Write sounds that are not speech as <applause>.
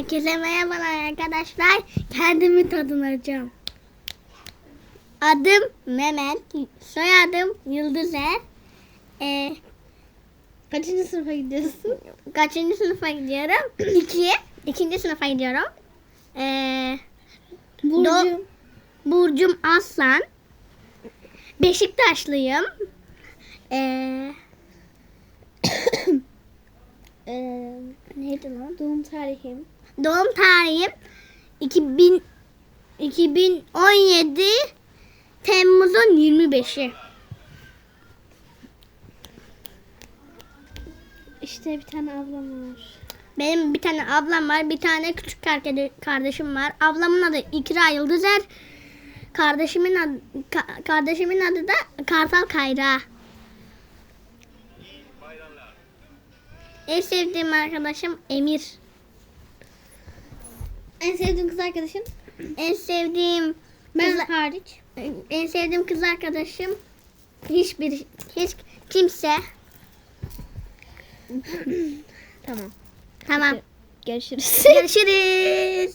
Herkese merhabalar arkadaşlar. Kendimi tanımlayacağım. Adım Mehmet. Soyadım Yıldızer. Ee, Kaçıncı sınıfa gidiyorsun? kaçıncı sınıfa gidiyorum? <clears throat> İki. İkinci sınıfa gidiyorum. Ee, Burcu. Burcum Aslan. Beşiktaşlıyım. Ee, neydi lan? doğum tarihim. Doğum tarihim 2000 2017 Temmuz'un 25'i. İşte bir tane ablam var. Benim bir tane ablam var, bir tane küçük kardeşim var. Ablamın adı İkra Yıldızer. Kardeşimin adı, ka- kardeşimin adı da Kartal Kayra. En sevdiğim arkadaşım Emir. En sevdiğin kız arkadaşın? En sevdiğim Ben kız- hariç. en sevdiğim kız arkadaşım hiçbir hiç kimse. Tamam. Tamam. Görüşürüz. Görüşürüz.